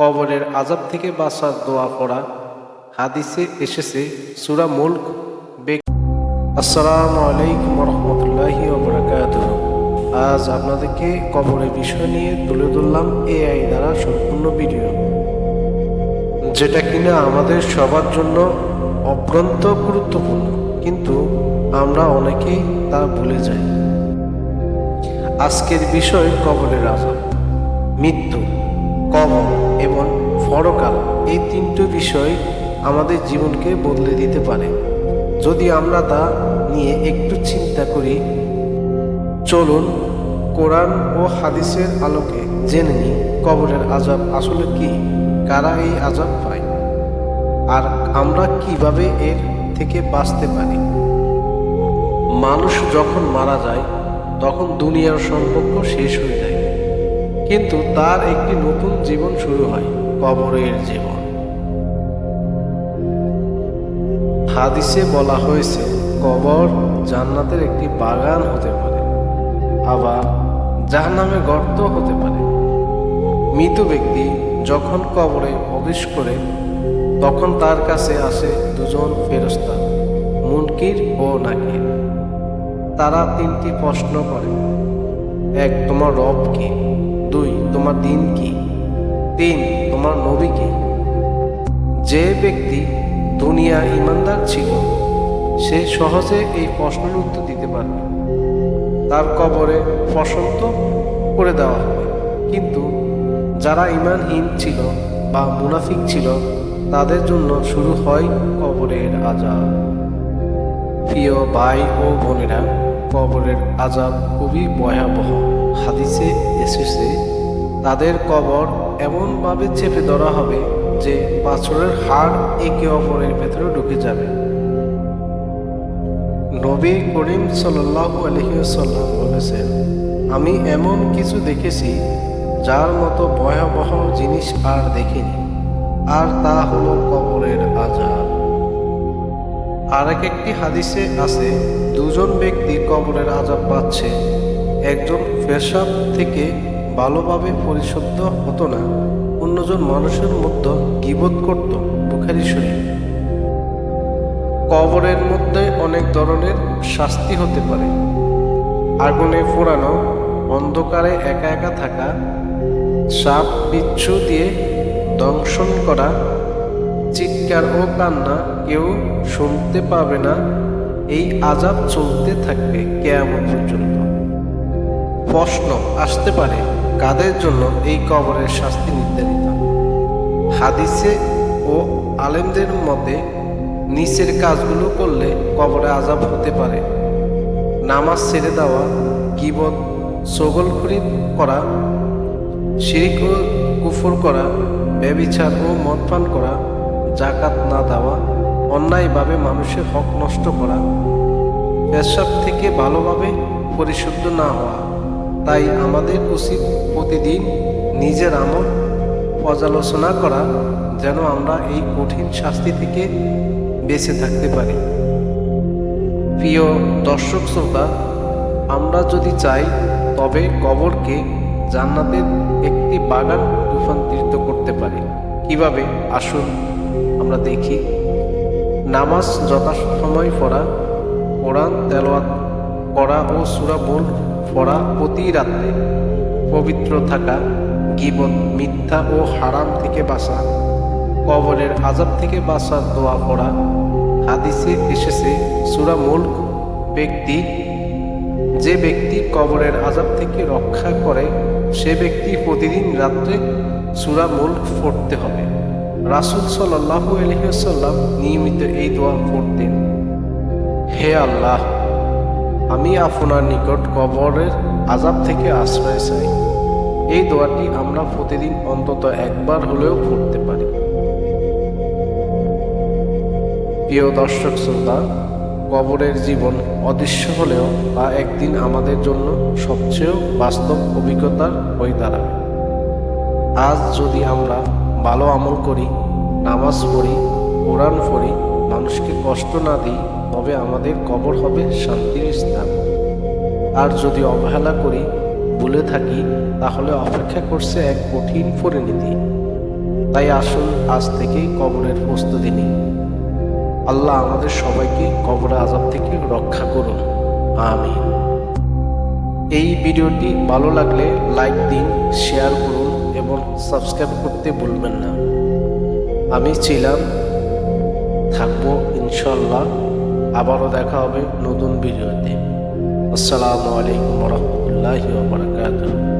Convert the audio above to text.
কবরের আজাব থেকে বাঁচার দোয়া পড়া। হাদিসে এসেছে সুরা মুল্ক। আসসালামু আলাইকুম রহমতুল্লাহি আজ আপনাদেরকে কবরের বিষয় নিয়ে তুলে ধরলাম এআই দ্বারা সম্পূর্ণ ভিডিও। যেটা কিনা আমাদের সবার জন্য অত্যন্ত গুরুত্বপূর্ণ, কিন্তু আমরা অনেকেই তা ভুলে যাই। আজকের বিষয় কবরের আজাব। মৃত্যু। কবর এবং ফরকাল এই তিনটি বিষয় আমাদের জীবনকে বদলে দিতে পারে। যদি আমরা তা নিয়ে একটু চিন্তা করি, চলুন কোরআন ও হাদিসের আলোকে জেনে নিই কবরের আজাব আসলে কি, কারা এই আজাব পায়, আর আমরা কীভাবে এর থেকে বাঁচতে পারি। মানুষ যখন মারা যায়, তখন দুনিয়ার সম্পর্ক শেষ হয়ে যায়। কিন্তু তার একটি নতুন জীবন শুরু হয়, কবরের জীবন। হাদিসে বলা হয়েছে, কবর জান্নাতের একটি বাগান হতে পারে, আবার জাহান্নামে গর্ত হতে পারে। মৃত ব্যক্তি যখন কবরে প্রবেশ করে, তখন তার কাছে আসে দুজন ফেরস্তা মুনকির ও নাকির। তারা তিনটি প্রশ্ন করে, এক তোমার রব কি? দুই, তোমার দিন কি? তিন, তোমার নবী কি? যে ব্যক্তি দুনিয়া ইমানদার ছিল, সে সহজে এই প্রশ্নের উত্তর দিতে পারবে। তার কবরে বসন্ত করে দেওয়া হবে। কিন্তু যারা ইমানহীন ছিল বা মুনাফিক ছিল, তাদের জন্য শুরু হয় কবরের আজাব। প্রিয় ভাই ও বোনেরা কবরের আজাব খুবই ভয়াবহ। হাদিসে এসেছে, তাদের কবর এমনভাবে চেপে ধরা হবে যে পাথরের হাড় একে অপরের ভেতরে ঢুকে যাবে। নবী করিম সাল্লাহ বলেছেন, আমি এমন কিছু দেখেছি যার মতো ভয়াবহ জিনিস আর দেখিনি, আর তা হলো কবরের আজাব। আর এক একটি হাদিসে আছে, দুজন ব্যক্তি কবরের আজাব পাচ্ছে। একজন পেশাব থেকে ভালোভাবে পরিশুদ্ধ হতো না, অন্যজন মানুষের মধ্যে গিবোধ করত বুখারি শরীফ। কবরের মধ্যে অনেক ধরনের শাস্তি হতে পারে। আগুনে পোড়ানো, অন্ধকারে একা একা থাকা, সাপ বিচ্ছু দিয়ে দংশন করা চিৎকার ও কান্না কেউ শুনতে পাবে না। এই আজাব চলতে থাকবে কেয়ামত পর্যন্ত। প্রশ্ন আসতে পারে, কাদের জন্য এই কবরের শাস্তি নির্ধারিত? হাদিসে ও আলেমদের মতে, নিচের কাজগুলো করলে কবরে আজাব হতে পারে। নামাজ ছেড়ে দেওয়া, গিবত সগলখুরি করা, শিরিক কুফর করা ব্যবিচার ও মদ পান করা জাকাত না দেওয়া, অন্যায়ভাবে মানুষের হক নষ্ট করা, পেশাব থেকে ভালোভাবে পরিশুদ্ধ না হওয়া, তাই আমাদের উচিত প্রতিদিন নিজের আমল পর্যালোচনা করা যেন আমরা এই কঠিন শাস্তি থেকে বেঁচে থাকতে পারি। প্রিয় দর্শক শ্রোতা, আমরা যদি চাই, তবে কবরকে জান্নাতের একটি বাগান রূপান্তরিত করতে পারি। কীভাবে? আসুন আমরা দেখি। নামাজ যথাসময় পড়া, কোরআন তেলোয়াত করা ও সুরা বোল পড়া প্রতি রাত্রে। পবিত্র থাকা গিবন মিথ্যা ও হারাম থেকে বাঁচা। কবরের আজাব থেকে বাঁচার দোয়া পড়া। হাদিসে এসেছে, সুরা মুল্ক ব্যক্তি যে ব্যক্তি কবরের আজাব থেকে রক্ষা করে, সে ব্যক্তি প্রতিদিন রাত্রে সুরা মুল্ক পড়তে হবে। রাসুল সাল্লাহ আলহিসাল্লাম নিয়মিত এই দোয়া পড়তেন। হে আল্লাহ, আমি আপনার নিকট কবরের আজাব থেকে আশ্রয় চাই। এই দোয়াটি আমরা প্রতিদিন অন্তত একবার হলেও পড়তে পারি। প্রিয় দর্শক শ্রোতা, কবরের জীবন অদৃশ্য হলেও তা একদিন আমাদের জন্য সবচেয়ে বাস্তব অভিজ্ঞতার হয়ে দাঁড়াবে। আজ যদি আমরা ভালো আমল করি, নামাজ পড়ি, কোরআন পড়ি, মানুষকে কষ্ট না দিই, তবে আমাদের কবর হবে শান্তির স্থান। আর যদি অবহেলা করি, ভুলে থাকি, তাহলে অপেক্ষা করছে এক কঠিন পরিণতি। তাই আসুন, আজ থেকেই কবরের প্রস্তুতি নিই। আল্লাহ আমাদের সবাইকে কবর আজাব থেকে রক্ষা করুন। আমিন। এই ভিডিওটি ভালো লাগলে লাইক দিন, শেয়ার করুন এবং সাবস্ক্রাইব করতে ভুলবেন না। আমি ছিলাম, থাকব ইনশাল্লাহ আবারও দেখা হবে নতুন ভিডিওতে। আসসালামু আলাইকুম রহমতুল্লাহ বারকাতুহ।